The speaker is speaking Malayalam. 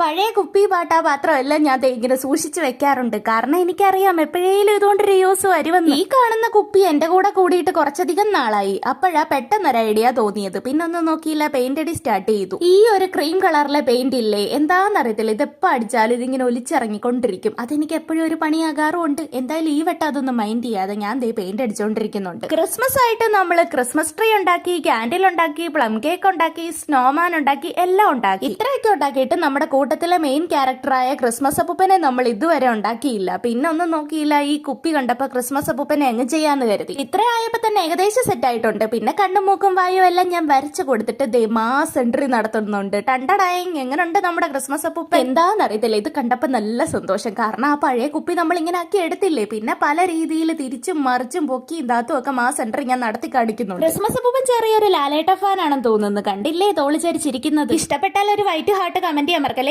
പഴയ കുപ്പി പാട്ടാ പാത്രമെല്ലാം ഞാൻ ഇങ്ങനെ സൂക്ഷിച്ചു വെക്കാറുണ്ട്. കാരണം എനിക്കറിയാം എപ്പോഴേലും ഇതുകൊണ്ടൊരു യൂസ് വരുമെന്ന്. ഈ കാണുന്ന കുപ്പി എന്റെ കൂടെ കൂടിയിട്ട് കുറച്ചധികം നാളായി. അപ്പോഴാ പെട്ടെന്നൊരു ഐഡിയ തോന്നിയത്. പിന്നെ ഒന്നും നോക്കിയില്ല പെയിന്റ് അടി സ്റ്റാർട്ട് ചെയ്തു. ഈ ഒരു ക്രീം കളറിലെ പെയിന്റ് ഇല്ലേ? എന്താണെന്നറിയത്തില്ല എപ്പോ അടിച്ചാലും ഇതിങ്ങനെ ഒലിച്ചിറങ്ങിക്കൊണ്ടിരിക്കും. അതെനിക്ക് എപ്പോഴും ഒരു പണിയാകാറുമുണ്ട്. എന്തായാലും ഈ വട്ടം അതൊന്നും മൈൻഡ് ചെയ്യാതെ ഞാൻ ദേ പെയിന്റ് അടിച്ചുകൊണ്ടിരിക്കുന്നുണ്ട് ക്രിസ്മസ് ആയിട്ട് നമ്മൾ ക്രിസ്മസ് ട്രീ ഉണ്ടാക്കി ക്യാൻഡിൽ ഉണ്ടാക്കി പ്ലം കേക്ക് ഉണ്ടാക്കി സ്നോമാൻ ഉണ്ടാക്കി എല്ലാം ഉണ്ടാക്കി. ഇത്രയൊക്കെ ഉണ്ടാക്കിയിട്ട് നമ്മുടെ കൂട്ടത്തിലെ മെയിൻ ക്യാരക്ടറായ ക്രിസ്മസ് അപ്പൂപ്പനെ നമ്മൾ ഇതുവരെ ഉണ്ടാക്കിയില്ല. പിന്നെ ഒന്നും നോക്കിയില്ല ഈ കുപ്പി കണ്ടപ്പോ ക്രിസ്മസ് അപ്പൂപ്പനെ അങ്ങ് ചെയ്യാന്ന് കരുതി. ഇത്ര ആയപ്പോ തന്നെ ഏകദേശം സെറ്റ് ആയിട്ടുണ്ട്. പിന്നെ കണ്ണും മൂക്കും വായും എല്ലാം ഞാൻ വരച്ചു കൊടുത്തിട്ട് ദേ മാസ് എൻട്രി നടത്തുന്നുണ്ട്. ടണ്ടടായിങ് എങ്ങനെയുണ്ട് നമ്മുടെ ക്രിസ്മസ് അപ്പൂപ്പ എന്താണെന്നറിയത്തില്ല ഇത് കണ്ടപ്പോ നല്ല സന്തോഷം. കാരണം ആ പഴയ കുപ്പി നമ്മൾ ഇങ്ങനെ ആക്കി എടുത്തില്ലേ? പിന്നെ പല രീതിയിൽ തിരിച്ചും മറിച്ചും പൊക്കി താത്തും ഒക്കെ മാസ് എൻട്രി ഞാൻ നടത്തി കാണിക്കുന്നുണ്ട്. ക്രിസ്മസ് അപ്പൂപ്പൻ ചെറിയൊരു ലാലേട്ട ഫാൻ ആണെന്ന് തോന്നുന്നു. കണ്ടില്ലേ? തോളിച്ചരിച്ചിരിക്കുന്നത് ഇഷ്ടപ്പെട്ടാൽ ഒരു വൈറ്റ് ഹാർട്ട് കമന്റ് ചെയ്യാൻ മറക്കല്ലേ?